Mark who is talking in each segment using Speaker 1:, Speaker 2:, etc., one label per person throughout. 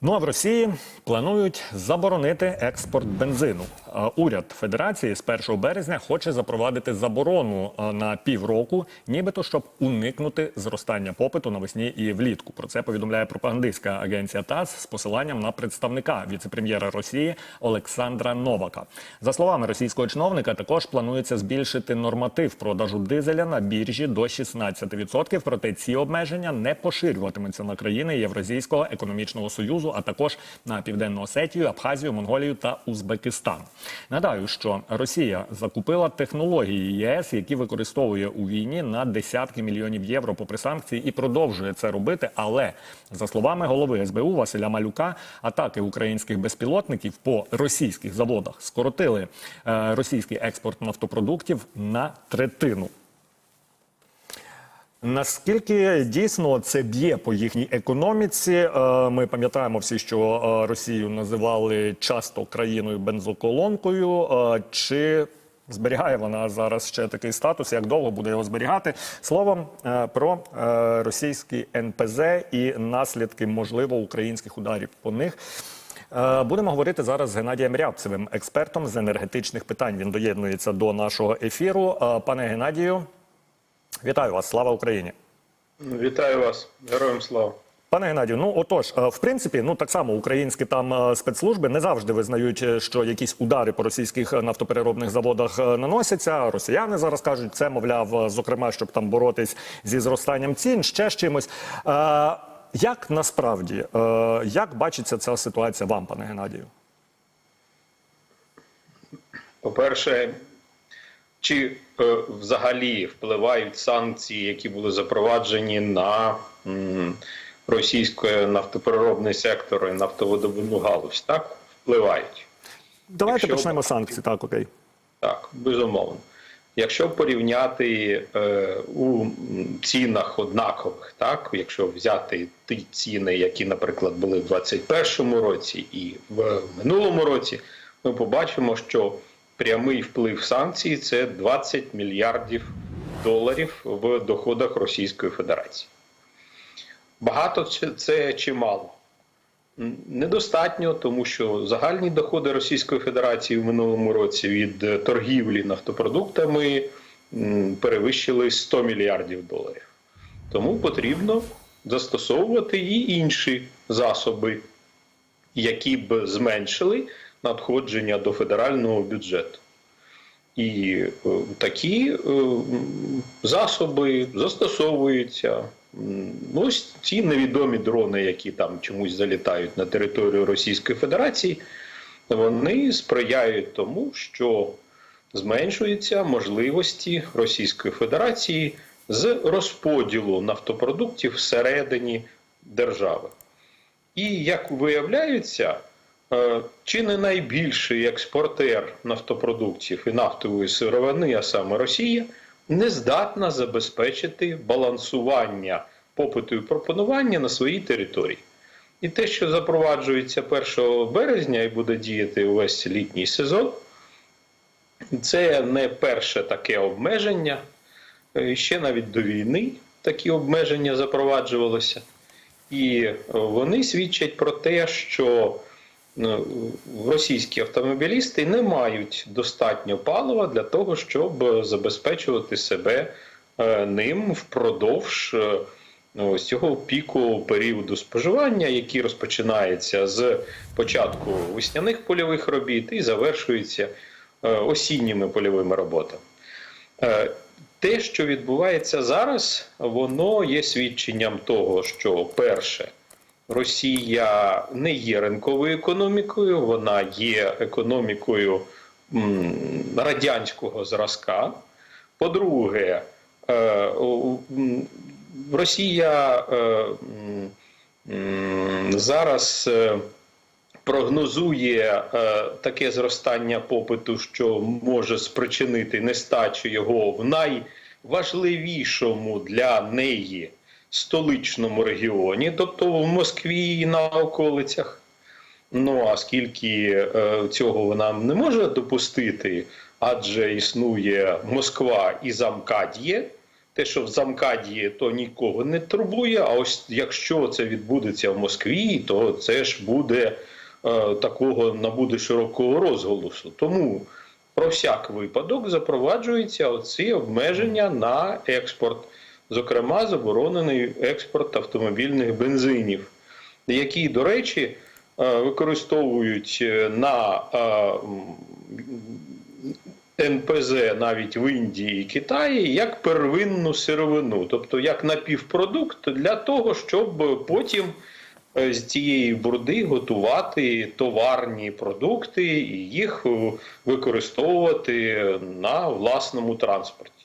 Speaker 1: Ну а в Росії планують заборонити експорт бензину. Уряд Федерації з 1 березня хоче запровадити заборону на півроку, нібито щоб уникнути зростання попиту навесні і влітку. Про це повідомляє пропагандистська агенція ТАСС з посиланням на представника віцепрем'єра Росії Олександра Новака. За словами російського чиновника, також планується збільшити норматив продажу дизеля на біржі до 16%, Проте ці обмеження не поширюватимуться на країни Євразійського економічного союзу, а також на південну Осетію, Абхазію, Монголію та Узбекистан. Нагадаю, що Росія закупила технології ЄС, які використовує у війні на десятки мільйонів євро попри санкції, і продовжує це робити. Але за словами голови СБУ Василя Малюка, атаки українських безпілотників по російських заводах скоротили е, російський експорт нафтопродуктів на третину. Наскільки дійсно це б'є по їхній економіці? Е, Ми пам'ятаємо всі, що е, Росію називали часто країною бензоколонкою. Е, Чи зберігає вона зараз ще такий статус? Як довго буде його зберігати? Словом про російський НПЗ і наслідки можливо українських ударів по них. Будемо говорити зараз з Геннадієм Рябцевим, експертом з енергетичних питань. Він доєднується до нашого ефіру. Пане Геннадію, вітаю вас! Слава Україні!
Speaker 2: Вітаю вас, героям слава.
Speaker 1: Пане Геннадію, ну отож, е, в принципі, ну так само українські там е, спецслужби не завжди визнають, е, що якісь удари по російських нафтопереробних заводах наносяться. Росіяни зараз кажуть, це мовляв, зокрема, щоб там боротись зі зростанням цін, ще з чимось. Як насправді як бачиться ця ситуація вам, пане Геннадію?
Speaker 2: По-перше, чи е, взагалі впливають санкції, які були запроваджені на м, російський нафтопереробний сектор і нафтовидобувну галузь? Так, впливають.
Speaker 1: Давайте
Speaker 2: Якщо-
Speaker 1: почнемо з санкцій. Так, окей.
Speaker 2: Так, безумовно. Якщо порівняти е, у цінах однакових, так, якщо взяти ті ціни, які, наприклад, були в 2021 році і в минулому році, ми побачимо, що прямий вплив санкцій це 20 мільярдів доларів в доходах Російської Федерації. Багато це- це чи мало? Недостатньо, тому що загальні доходи Російської Федерації в минулому році від е, торгівлі нафтопродуктами перевищили 100 мільярдів доларів. Тому потрібно застосовувати і інші засоби, які б зменшили надходження до федерального бюджету. І е, такі е, засоби застосовуються. Ну, Ось ці невідомі дрони, які там чомусь залітають на територію Російської Федерації, вони сприяють тому, що зменшуються можливості Російської Федерації з розподілу нафтопродуктів всередині держави. І як виявляється, чи не найбільший експортер нафтопродуктів і нафтової сировини, а саме Росія, не здатна забезпечити балансування попиту і пропонування на своїй території. І те, що запроваджується 1 березня і буде діяти увесь літній сезон, це не перше таке обмеження. Е, Ще навіть до війни такі обмеження запроваджувалися. І е, вони свідчать про те, що е, російські автомобілісти не мають достатньо палива для того, щоб забезпечувати себе е, ним впродовж е, ось цього піку періоду споживання, який розпочинається з початку весняних польових робіт і завершується е, осінніми польовими роботами. Е, те, що відбувається зараз, воно є свідченням того, що перше, Росія не є ринковою економікою, вона є економікою радянського зразка. По-друге, е, Росія е, зараз е, прогнозує таке зростання попиту, що може спричинити нестачу його в найважливішому для неї столичному регіоні, тобто в Москві і на околицях. Ну а скільки е, цього вона не може допустити, адже існує Москва і Замкад'є, те, що в замкаді, то нікого не турбує. А ось якщо це відбудеться в Москві, то це ж буде е, такого набуде широкого розголосу. Тому про всяк випадок запроваджуються оці обмеження на експорт, зокрема, заборонений експорт автомобільних бензинів, які, до речі, е, використовують е, на е, НПЗ навіть в Індії і Китаї як первинну сировину, тобто як напівпродукт для того, щоб потім з цієї бурди готувати товарні продукти і їх використовувати на власному транспорті.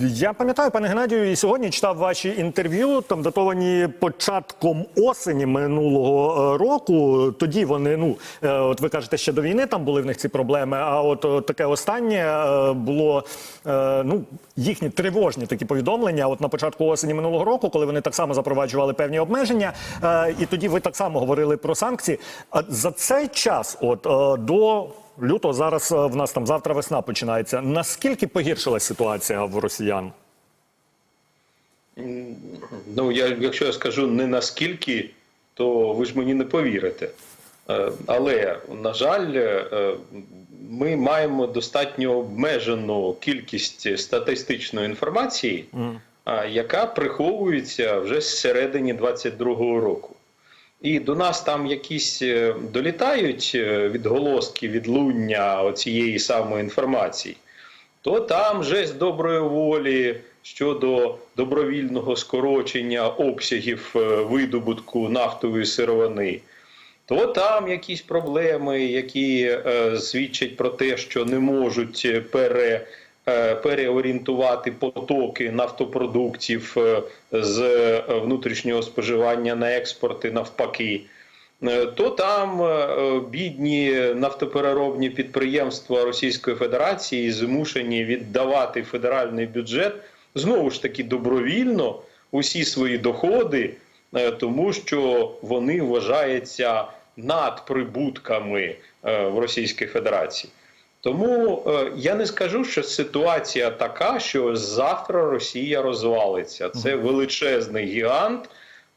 Speaker 1: Я пам'ятаю, пане Геннадію, і сьогодні читав ваші інтерв'ю, там датовані початком осені минулого е, року. Тоді вони, ну е, от ви кажете, ще до війни там були в них ці проблеми. А от таке останнє е, було ну їхні тривожні такі повідомлення. От на початку осені минулого року, коли вони так само запроваджували певні обмеження, і тоді ви так само говорили про санкції. А за цей час, от до лютого, зараз е, в нас там завтра весна починається. Наскільки погіршилась ситуація в росіян?
Speaker 2: Ну, я, якщо я скажу не наскільки, то ви ж мені не повірите. Е, Але, на жаль, е, ми маємо достатньо обмежену кількість статистичної інформації, яка приховується вже з середини 22-го року. І до нас там якісь е, долітають е, відголоски відлуння цієї самої інформації то там жесть доброї волі щодо добровільного скорочення обсягів е, видобутку нафтової сировини, то там якісь проблеми, які е, свідчать про те, що не можуть пере, переорієнтувати потоки нафтопродуктів е, з е, внутрішнього споживання на експорти навпаки. Е, то там е, бідні нафтопереробні підприємства Російської Федерації змушені віддавати федеральний бюджет знову ж таки добровільно усі свої доходи, е, тому що вони вважаються надприбутками е, в Російській Федерації. Тому е, я не скажу, що ситуація така, що завтра Росія розвалиться. Це величезний гігант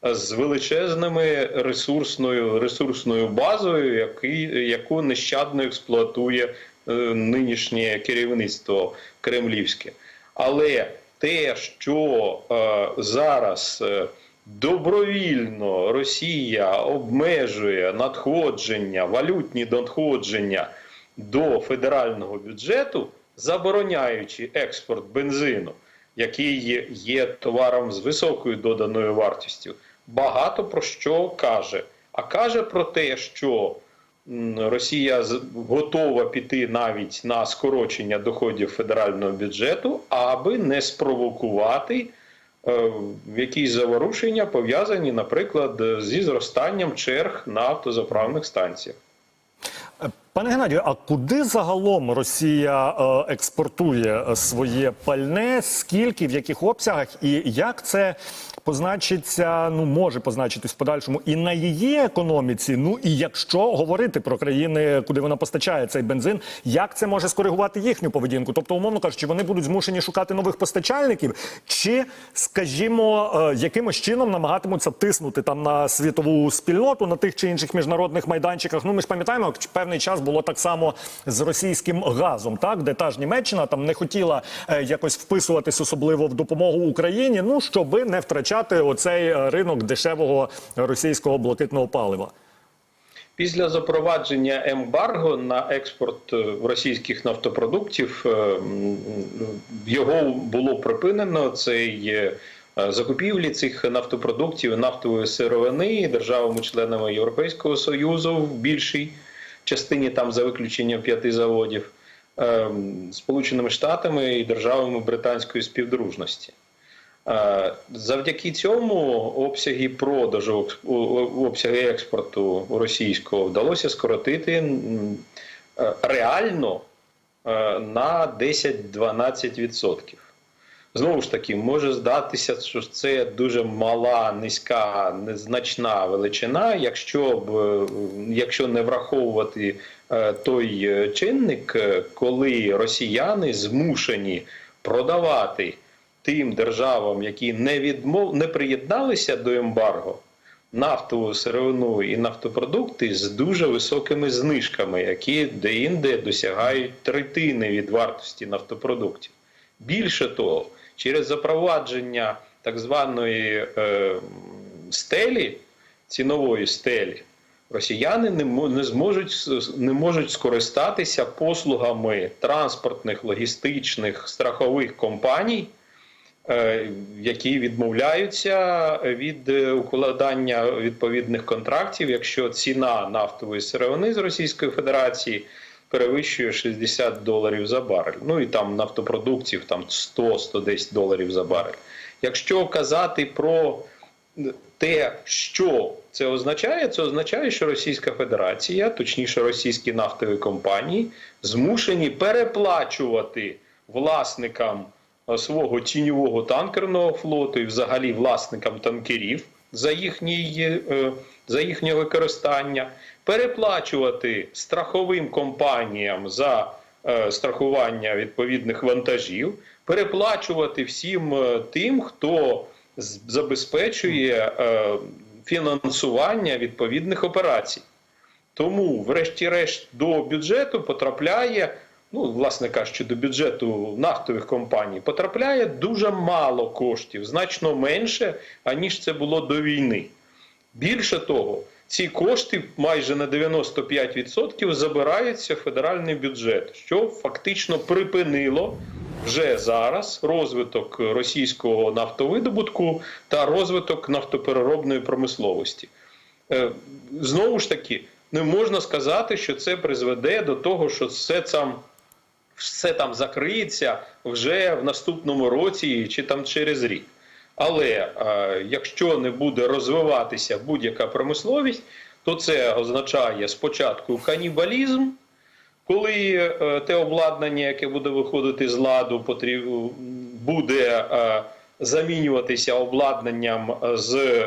Speaker 2: е, з величезними ресурсною ресурсною базою, який, яку нещадно експлуатує е, нинішнє керівництво кремлівське. Але те, що е, зараз е, добровільно Росія обмежує надходження, валютні надходження до федерального бюджету, забороняючи експорт бензину, який є, товаром з високою доданою вартістю, багато про що каже. А каже про те, що Росія готова піти навіть на скорочення доходів федерального бюджету, аби не спровокувати е, якісь заворушення, пов'язані, наприклад, зі зростанням черг на автозаправних станціях.
Speaker 1: Пане Геннадію, а куди загалом Росія е, експортує е, своє пальне? Скільки, в яких обсягах, і як це позначиться, ну може позначитись в подальшому і на її економіці? Ну і якщо говорити про країни, куди вона постачає цей бензин, як це може скоригувати їхню поведінку? Тобто, умовно кажучи, вони будуть змушені шукати нових постачальників, чи, скажімо, е, якимось чином намагатимуться тиснути там на світову спільноту на тих чи інших міжнародних майданчиках? Ну ми ж пам'ятаємо, певний час було так само з російським газом, так де та ж Німеччина там не хотіла е, якось вписуватись особливо в допомогу Україні, ну щоби не втрачати оцей е, ринок дешевого російського блакитного палива.
Speaker 2: Після запровадження ембарго на експорт е, російських нафтопродуктів е, його було припинено. Цей закупівлі цих нафтопродуктів, нафтової сировини державами-членами Європейського союзу в більшій частині, там за виключенням п'яти заводів, е, Сполученими Штатами і державами британської співдружності. Е, Завдяки цьому обсяги продажу, обсяги експорту російського вдалося скоротити е, реально е, на 10-12%. Знову ж таки, може здатися, що це дуже мала, низька, незначна величина, якщо б е, якщо не враховувати е, той е, чинник, коли росіяни змушені продавати тим державам, які не відмов не приєдналися до ембарго, нафтову сировину і нафтопродукти з дуже високими знижками, які де-інде досягають третини від вартості нафтопродуктів. Більше того, через запровадження так званої е, стелі, цінової стелі, росіяни не, не, зможуть, не можуть скористатися послугами транспортних, логістичних, страхових компаній, е, які відмовляються від е, укладання відповідних контрактів, якщо ціна нафтової сировини з Російської Федерації перевищує 60 доларів за барель. Ну і там нафтопродуктів там 100-110 доларів за барель. Якщо казати про те, що це означає, це означає, що Російська Федерація, точніше російські нафтові компанії, змушені переплачувати власникам е, свого тіньового танкерного флоту і взагалі власникам танкерів за, їхній, е, за їхнє використання, переплачувати страховим компаніям за е, страхування відповідних вантажів, переплачувати всім е, тим, хто забезпечує е, фінансування відповідних операцій. Тому, врешті-решт, до бюджету потрапляє, ну, власне кажучи, до бюджету нафтових компаній потрапляє дуже мало коштів, значно менше, аніж це було до війни. Більше того, ці кошти майже на 95% забираються в федеральний бюджет, що фактично припинило вже зараз розвиток російського нафтовидобутку та розвиток нафтопереробної промисловості. Е, Знову ж таки, не можна сказати, що це призведе до того, що все там, все там закриється вже в наступному році чи там через рік. Але е, якщо не буде розвиватися будь-яка промисловість, то це означає спочатку канібалізм, коли е, те обладнання, яке буде виходити з ладу, буде е, замінюватися обладнанням з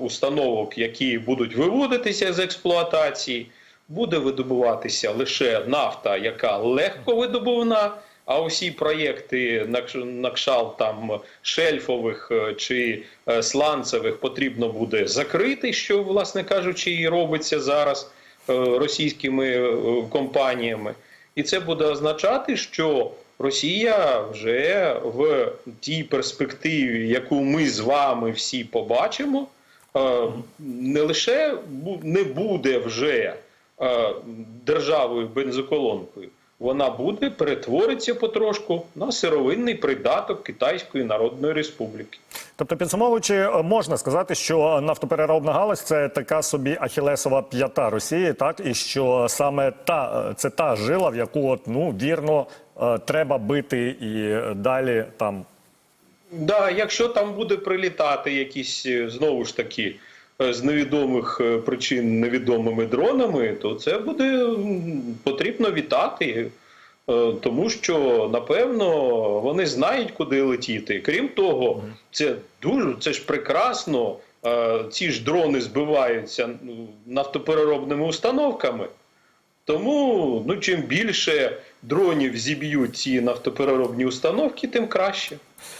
Speaker 2: установок, які будуть виводитися з експлуатації, буде видобуватися лише нафта, яка легко видобувна. А усі проєкти на кшалт там шельфових е, чи е, сланцевих потрібно буде закрити, що, власне кажучи, і робиться зараз е, російськими е, компаніями. І це буде означати, що Росія вже в тій перспективі, яку ми з вами всі побачимо, е, не лише не буде вже е, державою бензоколонкою, вона буде перетвориться потрошку на сировинний придаток Китайської Народної Республіки.
Speaker 1: Тобто, підсумовуючи, можна сказати, що нафтопереробна галузь це така собі ахілесова п'ята Росії, так і що саме та це та жила, в яку от ну вірно е, треба бити і далі там
Speaker 2: Да, якщо там буде прилітати якісь е, знову ж таки з невідомих е, причин невідомими дронами, то це буде потрібно вітати, е, тому що напевно вони знають, куди летіти. Крім того, це дуже це ж прекрасно. е, Ці ж дрони збиваються нафтопереробними установками. Тому ну, чим більше дронів зіб'ють ці нафтопереробні установки, тим краще.